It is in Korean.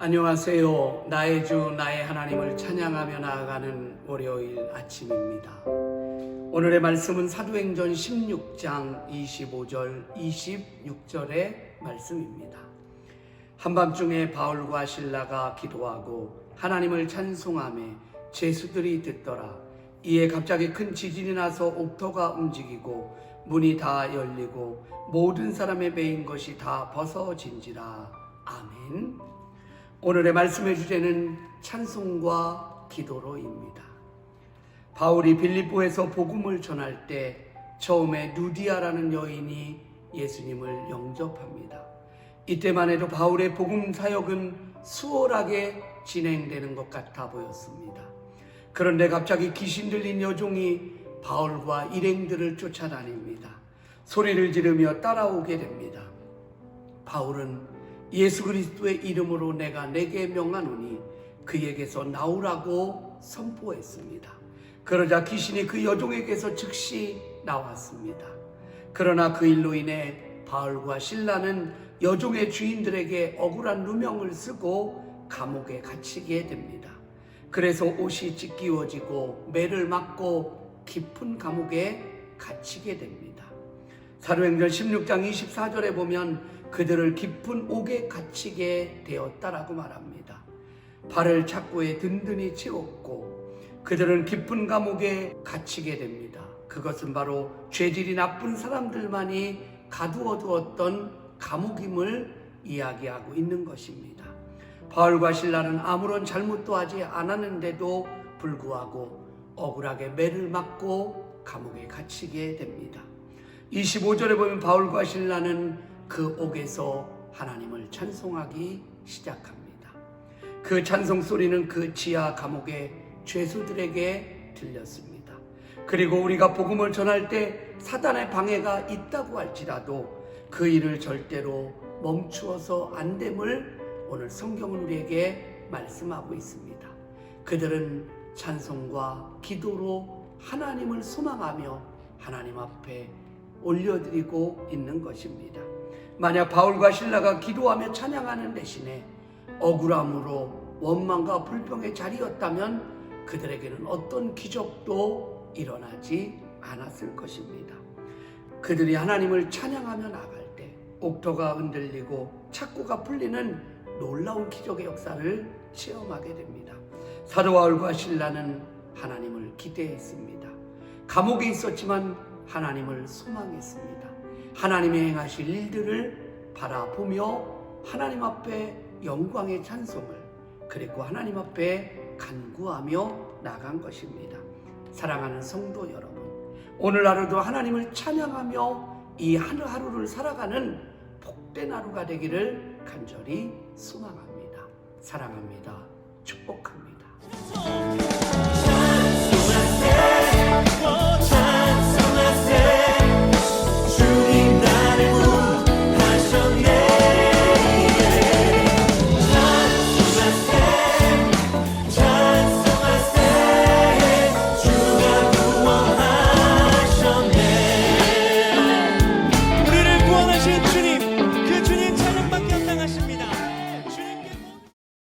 안녕하세요. 나의 주, 나의 하나님을 찬양하며 나아가는 월요일 아침입니다. 오늘의 말씀은 사도행전 16장 25절, 26절의 말씀입니다. 한밤중에 바울과 신라가 기도하고 하나님을 찬송하며 제수들이 듣더라. 이에 갑자기 큰 지진이 나서 옥토가 움직이고 문이 다 열리고 모든 사람의 매인 것이 다 벗어진지라. 아멘. 오늘의 말씀의 주제는 찬송과 기도로입니다. 바울이 빌립보에서 복음을 전할 때 처음에 누디아라는 여인이 예수님을 영접합니다. 이때만 해도 바울의 복음 사역은 수월하게 진행되는 것 같아 보였습니다. 그런데 갑자기 귀신 들린 여종이 바울과 일행들을 쫓아다닙니다. 소리를 지르며 따라오게 됩니다. 바울은 예수 그리스도의 이름으로 내가 내게 명하노니 그에게서 나오라고 선포했습니다. 그러자 귀신이 그 여종에게서 즉시 나왔습니다. 그러나 그 일로 인해 바울과 신라는 여종의 주인들에게 억울한 누명을 쓰고 감옥에 갇히게 됩니다. 그래서 옷이 찢기워지고 매를 맞고 깊은 감옥에 갇히게 됩니다. 사도행전 16장 24절에 보면 그들을 깊은 옥에 갇히게 되었다라고 말합니다. 발을 착고에 든든히 채웠고 그들은 깊은 감옥에 갇히게 됩니다. 그것은 바로 죄질이 나쁜 사람들만이 가두어두었던 감옥임을 이야기하고 있는 것입니다. 바울과 신라는 아무런 잘못도 하지 않았는데도 불구하고 억울하게 매를 맞고 감옥에 갇히게 됩니다. 25절에 보면 바울과 신라는 그 옥에서 하나님을 찬송하기 시작합니다. 그 찬송 소리는 그 지하 감옥의 죄수들에게 들렸습니다. 그리고 우리가 복음을 전할 때 사단의 방해가 있다고 할지라도 그 일을 절대로 멈추어서 안 됨을 오늘 성경은 우리에게 말씀하고 있습니다. 그들은 찬송과 기도로 하나님을 소망하며 하나님 앞에 올려드리고 있는 것입니다. 만약 바울과 신라가 기도하며 찬양하는 대신에 억울함으로 원망과 불평의 자리였다면 그들에게는 어떤 기적도 일어나지 않았을 것입니다. 그들이 하나님을 찬양하며 나갈 때 옥토가 흔들리고 착고가 풀리는 놀라운 기적의 역사를 체험하게 됩니다. 사도 바울과 신라는 하나님을 기대했습니다. 감옥에 있었지만 하나님을 소망했습니다. 하나님의 행하실 일들을 바라보며 하나님 앞에 영광의 찬송을 그리고 하나님 앞에 간구하며 나간 것입니다. 사랑하는 성도 여러분, 오늘 하루도 하나님을 찬양하며 이 하루하루를 살아가는 복된 하루가 되기를 간절히 소망합니다. 사랑합니다. 축복합니다.